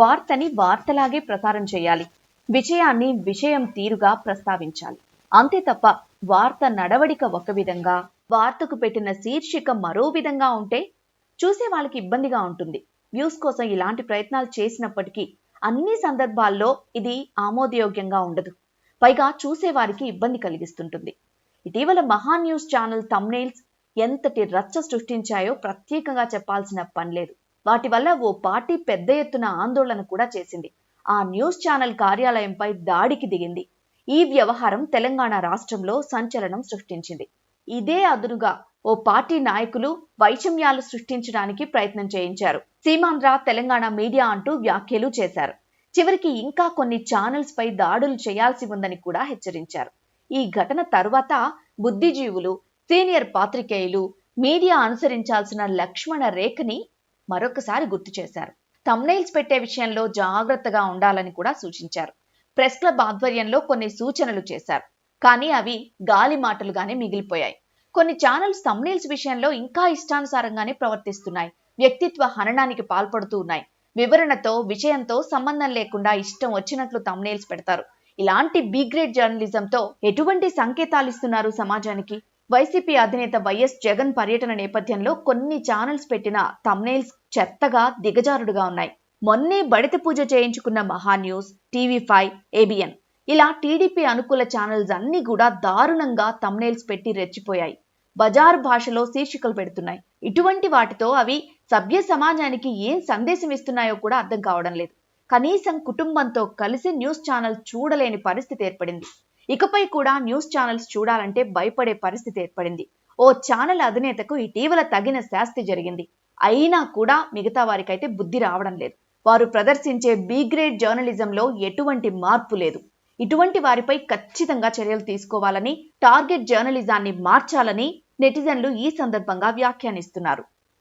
వార్తని వార్తలాగే ప్రసారం చేయాలి. విషయాన్ని విషయం తీరుగా ప్రస్తావించాలి. అంతే తప్ప వార్త నడవడిక ఒక విధంగా వార్తకు పెట్టిన శీర్షిక మరో విధంగా ఉంటే చూసే వాళ్ళకి ఇబ్బందిగా ఉంటుంది. వ్యూస్ కోసం ఇలాంటి ప్రయత్నాలు చేసినప్పటికీ అన్ని సందర్భాల్లో ఇది ఆమోదయోగ్యంగా ఉండదు. పైగా చూసేవారికి ఇబ్బంది కలిగిస్తుంటుంది. ఇటీవల మహా న్యూస్ ఛానల్ తమ్నేల్స్ ఎంతటి రచ్చ సృష్టించాయో ప్రత్యేకంగా చెప్పాల్సిన పని లేదు. వాటి వల్ల ఓ పార్టీ పెద్ద ఎత్తున ఆందోళన కూడా చేసింది. ఆ న్యూస్ ఛానల్ కార్యాలయంపై దాడికి దిగింది. ఈ వ్యవహారం తెలంగాణ రాష్ట్రంలో సంచలనం సృష్టించింది. ఇదే అదునుగా ఓ పార్టీ నాయకులు వైషమ్యాలు సృష్టించడానికి ప్రయత్నం చేయించారు. సీమాంధ్ర తెలంగాణ మీడియా అంటూ వ్యాఖ్యలు చేశారు. చివరికి ఇంకా కొన్ని ఛానల్స్ పై దాడులు చేయాల్సి ఉందని కూడా హెచ్చరించారు. ఈ ఘటన తరువాత బుద్ధిజీవులు సీనియర్ పాత్రికేయులు మీడియా అనుసరించాల్సిన లక్ష్మణ రేఖని మరొకసారి గుర్తు చేశారు. తమ్నైల్స్ పెట్టే విషయంలో జాగ్రత్తగా ఉండాలని కూడా సూచించారు. ప్రెస్ క్లబ్ ఆధ్వర్యంలో కొన్ని సూచనలు చేశారు. కానీ అవి గాలి మాటలుగానే మిగిలిపోయాయి. కొన్ని ఛానల్స్ తమ్నైల్స్ విషయంలో ఇంకా ఇష్టానుసారంగానే ప్రవర్తిస్తున్నాయి. వ్యక్తిత్వ హననానికి పాల్పడుతూ ఉన్నాయి. వివరణతో విషయంతో సంబంధం లేకుండా ఇష్టం వచ్చినట్లు తమ్నైల్స్ పెడతారు. ఇలాంటి బి గ్రేడ్ జర్నలిజంతో ఎటువంటి సంకేతాలు ఇస్తున్నారు సమాజానికి? వైసీపీ అధినేత వైఎస్ జగన్ పర్యటన నేపథ్యంలో కొన్ని ఛానల్స్ పెట్టిన తమ్నైల్స్ చెత్తగా దిగజారుడుగా ఉన్నాయి. మొన్నే బడిత పూజ చేయించుకున్న Maha news TV five ABN. ఇలా టీడీపీ అనుకూల ఛానల్స్ అన్ని కూడా దారుణంగా తమ్నైల్స్ పెట్టి రెచ్చిపోయాయి. బజార్ భాషలో శీర్షికలు పెడుతున్నాయి. ఇటువంటి వాటితో అవి సభ్య సమాజానికి ఏం సందేశం ఇస్తున్నాయో కూడా అర్థం కావడం లేదు. కనీసం కుటుంబంతో కలిసి న్యూస్ ఛానల్ చూడలేని పరిస్థితి ఏర్పడింది. ఇకపై కూడా న్యూస్ ఛానల్స్ చూడాలంటే భయపడే పరిస్థితి ఏర్పడింది. ఓ ఛానల్ అధినేతకు ఇటీవల తగిన శాస్తి జరిగింది. అయినా కూడా మిగతా వారికైతే బుద్ధి రావడం లేదు. వారు ప్రదర్శించే బి గ్రేడ్ జర్నలిజంలో ఎటువంటి మార్పు లేదు. ఇటువంటి వారిపై ఖచ్చితంగా చర్యలు తీసుకోవాలని టార్గెట్ జర్నలిజాన్ని మార్చాలని నెటిజన్లు ఈ సందర్భంగా వ్యాఖ్యానిస్తున్నారు.